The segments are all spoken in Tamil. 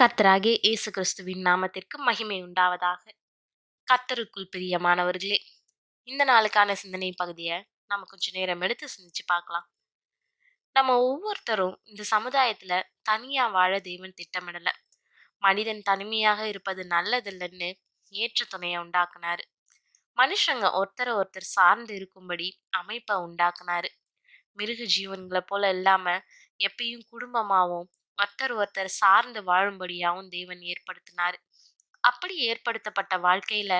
கர்த்தராகிய இயேசு கிறிஸ்துவின் நாமத்திற்கு மகிமை உண்டாவதாக. கர்த்தருக்குள் பிரியமானவர்களே இந்த நாளுக்கான சிந்தனை பகுதியை நம்ம கொஞ்சம் நேரம் எடுத்து சிந்திச்சு பார்க்கலாம். நம்ம ஒவ்வொருத்தரும் இந்த சமுதாயத்துல தனியா வாழ தெய்வன் திட்டமிடல. மனிதன் தனிமையாக இருப்பது நல்லதில்லைன்னு ஏற்ற துணையை உண்டாக்குனாரு. மனுஷங்க ஒருத்தரை ஒருத்தர் சார்ந்து இருக்கும்படி அமைப்பை உண்டாக்குனாரு. மிருக ஜீவன்களை போல இல்லாம எப்பயும் குடும்பமாகவும் ஒருத்தர் ஒருத்தர் சார்ந்து வாழும்படியாகவும் தேவன் ஏற்படுத்தினார். அப்படி ஏற்படுத்தப்பட்ட வாழ்க்கையில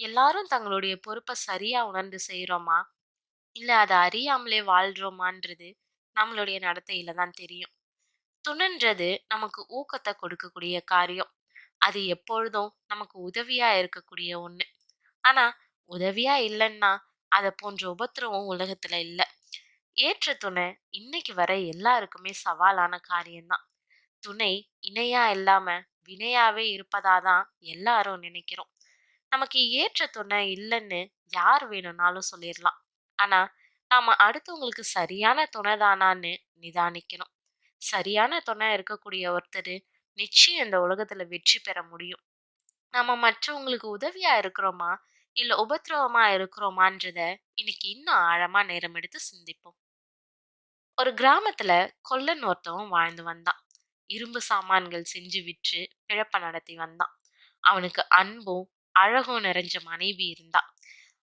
எல்லாரும் தங்களுடைய பொறுப்பை சரியா உணர்ந்து செய்யறோமா இல்ல அதை அறியாமலே வாழ்றோமான்றது நம்மளுடைய நடத்தையில தான் தெரியும். துணைன்றது நமக்கு ஊக்கத்தை கொடுக்கக்கூடிய காரியம். அது எப்பொழுதும் நமக்கு உதவியா இருக்கக்கூடிய ஒண்ணு. ஆனா உதவியா இல்லைன்னா அதை போன்ற உபத்திரவம் உலகத்துல இல்லை. ஏற்ற துணை இன்னைக்கு வரை எல்லாருக்குமே சவாலான காரியம்தான். துணை இணையா இல்லாம வினையாவே இருப்பதாதான் எல்லாரும் நினைக்கிறோம். நமக்கு ஏற்ற துணை இல்லைன்னு யார் வேணும்னாலும் சொல்லிடலாம். ஆனா நாம அடுத்தவங்களுக்கு சரியான துணை தானான்னு நிதானிக்கணும். சரியான துணை இருக்கக்கூடிய ஒருத்தர் நிச்சயம் இந்த உலகத்துல வெற்றி பெற முடியும். நம்ம மற்றவங்களுக்கு உதவியா இருக்கிறோமா? இல்ல உபத்திரவமா இருக்கிறோமான்றத இன்னைக்கு இன்னும் ஆழமா நேரம் எடுத்து சிந்திப்போம். ஒரு கிராமத்துல கொல்லன் ஒருத்தவன் வாழ்ந்து வந்தான். இரும்பு சாமான்கள் செஞ்சு விற்று பிழப்ப நடத்தி வந்தான். அவனுக்கு அன்பும் அழகும் நிறைஞ்ச மனைவி இருந்தா.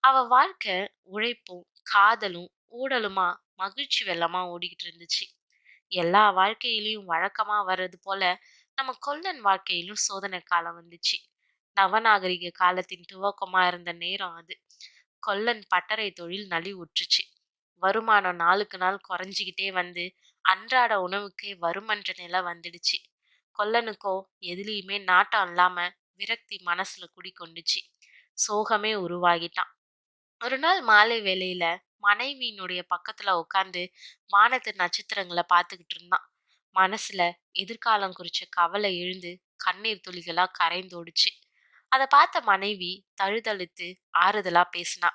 அவ வாழ்க்கை உழைப்பும் காதலும் ஊடலுமா மகிழ்ச்சி வெள்ளமா ஓடிக்கிட்டு இருந்துச்சு. எல்லா வாழ்க்கையிலையும் வழக்கமா வர்றது போல நம்ம கொல்லன் வாழ்க்கையிலும் சோதனை காலம் வந்துச்சு. நவநாகரிக காலத்தின் துவக்கமா இருந்த நேரம் அது. கொல்லன் பட்டறை தொழில் நலிவுற்றுச்சு. வருமானம் நாளுக்கு நாள் குறைஞ்சிக்கிட்டே வந்து அன்றாட உணவுக்கே வருமன்ற நிலை வந்துடுச்சு. கொல்லனுக்கோ எதுலேயுமே நாட்டம் இல்லாமல் விரக்தி மனசில் குடிக்கொண்டுச்சு சோகமே உருவாகிட்டான். ஒரு நாள் மாலை வேளையில மனைவியினுடைய பக்கத்துல உட்காந்து வானத்து நட்சத்திரங்களை பார்த்துக்கிட்டு இருந்தான். மனசுல எதிர்காலம் குறிச்ச கவலை எழுந்து கண்ணீர் துளிகளா கரைந்தோடுச்சு. அதை பார்த்த மனைவி தழுதழுத்து ஆறுதலா பேசினா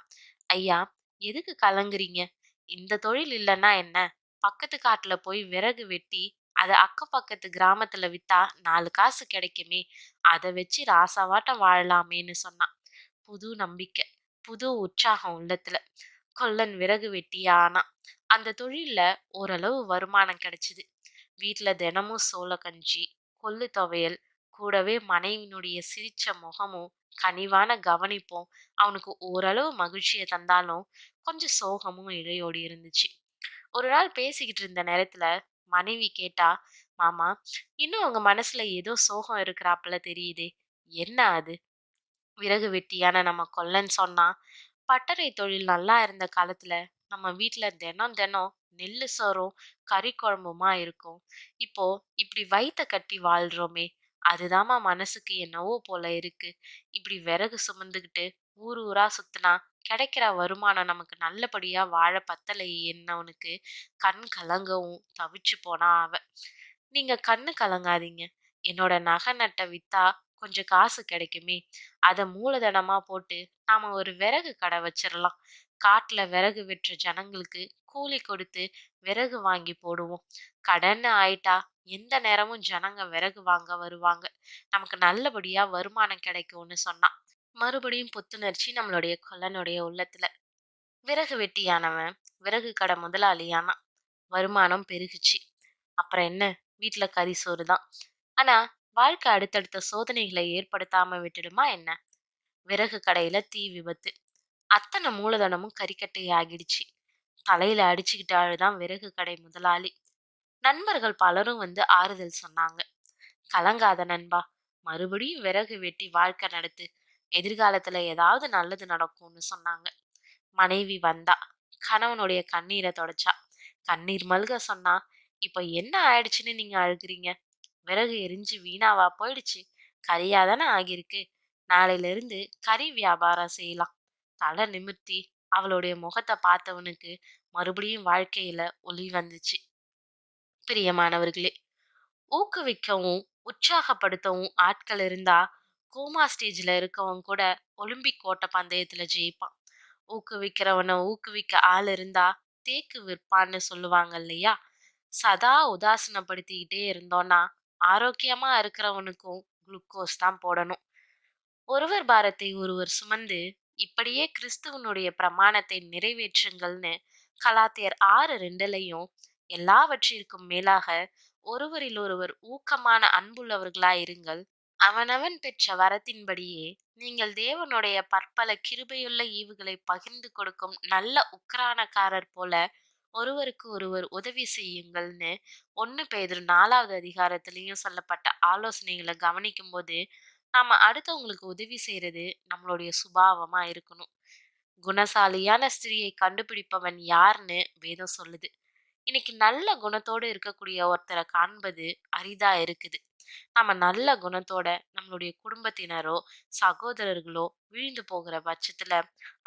ஐயா எதுக்கு கலங்குறீங்க? இந்த தொழில் இல்லைன்னா என்ன? பக்கத்து காட்டுல போய் விறகு வெட்டி அதை அக்கம் பக்கத்து கிராமத்துல வித்தா நாலு காசு கிடைக்குமே அதை வச்சு ராசாவாட்டம் வாழலாமேன்னு சொன்னான். புது நம்பிக்கை புது உற்சாகம் உள்ளத்துல. கொல்லன் விறகு வெட்டியானா அந்த தொழில்ல ஓரளவு வருமானம் கிடைச்சிது. வீட்டுல தினமும் சோள கஞ்சி கொள்ளு துவையல் கூடவே மனைவினுடைய சிரிச்ச முகமும் கனிவான கவனிப்பும் அவனுக்கு ஓரளவு மகிழ்ச்சியை தந்தாலும் கொஞ்சம் சோகமும் இழையோடி இருந்துச்சு. ஒரு நாள் பேசிக்கிட்டு இருந்த நேரத்துல மனைவி கேட்டா மாமா இன்னும் உங்க மனசுல ஏதோ சோகம் இருக்கிறாப்புல தெரியுதே என்ன அது? விறகு வெட்டியான நம்ம கொல்லன் சொன்னா பட்டறை தொழில் நல்லா இருந்த காலத்துல நம்ம வீட்ல தினம் தினம் நெல்லு சோறும் கறி குழம்புமா இருக்கும். இப்போ இப்படி வயித்த கட்டி வாழ்றோமே அதுதாம்மா மனசுக்கு என்னவோ போல இருக்கு. இப்படி விறகு சுமந்துக்கிட்டு ஊர் ஊரா சுத்தினா கிடைக்கிற வருமானம் நமக்கு நல்லபடியா வாழ பத்தலை என்னவனுக்கு கண் கலங்கவும் தவிச்சு போனா அவ. நீங்க கண்ணு கலங்காதீங்க. என்னோட நகை நட்டை வித்தா கொஞ்சம் காசு கிடைக்குமே. அதை மூலதனமா போட்டு நாம ஒரு விறகு கடை வச்சிடலாம் காட்டுல விறகு விற்ற ஜனங்களுக்கு கூலி கொடுத்து விறகு வாங்கி போடுவோம். கடன் ஆயிட்டா எந்த நேரமும் ஜனங்க விறகு வாங்க வருவாங்க. நமக்கு நல்லபடியா வருமானம் கிடைக்கும்னு சொன்னான். மறுபடியும் புத்துணர்ச்சி நம்மளுடைய கொல்லனுடைய உள்ளத்துல. விறகு வெட்டியானவன் விறகு கடை முதலாளியான வருமானம் பெருகுச்சு. அப்புறம் என்ன? வீட்டுல கறி சோறு தான். ஆனா வாழ்க்கை அடுத்தடுத்த சோதனைகளை ஏற்படுத்தாம விட்டுடுமா என்ன? விறகு கடையில தீ விபத்து. அத்தனை மூலதனமும் கறிக்கட்டை ஆகிடுச்சு. தலையில அடிச்சுக்கிட்டாலுதான் விறகு கடை முதலாளி. நண்பர்கள் பலரும் வந்து ஆறுதல் சொன்னாங்க. கலங்காத நண்பா மறுபடியும் விறகு வெட்டி வாழ்க்கை நடத்து. எதிர்காலத்துல ஏதாவது நல்லது நடக்கும்னு சொன்னாங்க. மனைவி வந்தா கணவனுடைய கண்ணீரை தொடச்சா கண்ணீர் மல்க சொன்னா இப்ப என்ன ஆயிடுச்சுன்னு நீங்க அழுகுறீங்க? விறகு எரிஞ்சு வீணாவா போயிடுச்சு. கரியாதானே ஆகியிருக்கு. நாளையில இருந்து கறி வியாபாரம் செய்யலாம். தலை நிமிர்த்தி அவளுடைய முகத்தை பார்த்தவனுக்கு மறுபடியும் வாழ்க்கையில ஒளி வந்துச்சு. பிரியமானவர்களே ஊக்குவிக்கவும் உற்சாகப்படுத்தவும் ஆட்கள் இருந்தா கோமா ஸ்டேஜ்ல இருக்கவன் கூட ஒலிம்பிக் ஓட்ட பந்தயத்துல ஜெயிப்பான். ஊக்குவிக்கிறவனை ஊக்குவிக்க ஆள் இருந்தா தேக்கு விற்பான்னு சொல்லுவாங்க இல்லையா? சதா உதாசனப்படுத்திக்கிட்டே இருந்தோம்னா ஆரோக்கியமா இருக்கிறவனுக்கும் குளுக்கோஸ் தான் போடணும். ஒருவர் பாரத்தை ஒருவர் சுமந்து இப்படியே கிறிஸ்துவனுடைய பிரமாணத்தை நிறைவேற்றுங்கள்னு கலாத்தியர் ஆறு ரெண்டுலையும் எல்லாவற்றிற்கும் மேலாக ஒருவரில் ஒருவர் ஊக்கமான அன்புள்ளவர்களாயிருங்கள். அவனவன் பெற்ற வரத்தின்படியே நீங்கள் தேவனுடைய பற்பல கிருபையுள்ள ஈவுகளை பகிர்ந்து கொடுக்கும் நல்ல உக்ரானக்காரர் போல ஒருவருக்கு ஒருவர் உதவி செய்யுங்கள்னு ஒன்று பேதுரு நாலாவது அதிகாரத்திலையும் சொல்லப்பட்ட ஆலோசனைகளை கவனிக்கும் போது நாம் அடுத்தவங்களுக்கு உதவி செய்கிறது நம்மளுடைய சுபாவமாக இருக்கணும். குணசாலியான ஸ்திரியை கண்டுபிடிப்பவன் யார்னு வேதம் சொல்லுது. இன்னைக்கு நல்ல குணத்தோடு இருக்கக்கூடிய ஒருத்தரை காண்பது அரிதாக இருக்குது. நம்ம நல்ல குணத்தோட நம்மளுடைய குடும்பத்தினரோ சகோதரர்களோ வீழ்ந்து போகிற பட்சத்துல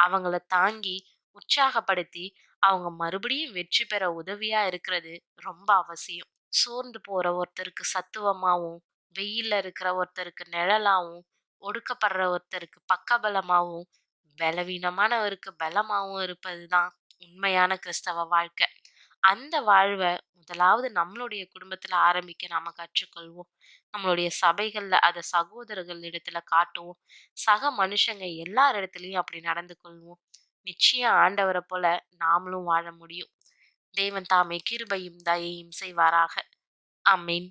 அவங்கள தாங்கி உற்சாகப்படுத்தி அவங்க மறுபடியும் வெற்றி பெற உதவியா இருக்கிறது ரொம்ப அவசியம். சோர்ந்து போற ஒருத்தருக்கு சத்துவமாகவும் வெயில்ல இருக்கிற ஒருத்தருக்கு நிழலாகவும் ஒடுக்கப்படுற ஒருத்தருக்கு பக்கபலமாகவும் பலவீனமானவருக்கு பலமாவும் இருப்பதுதான் உண்மையான கிறிஸ்தவ வாழ்க்கை. அந்த வாழ்வை முதலாவது நம்மளுடைய குடும்பத்துல ஆரம்பிக்க நாம கற்றுக்கொள்வோம். நம்மளுடைய சபைகள்ல அதை சகோதரர்கள் இடத்துல காட்டுவோம். சக மனுஷங்க எல்லார் இடத்துலயும் அப்படி நடந்து கொள்வோம். நிச்சயம் ஆண்டவரை போல நாமளும் வாழ முடியும். தேவன் தாமே கிருபையும் தயையும் செய்வாராக. அம்மீன்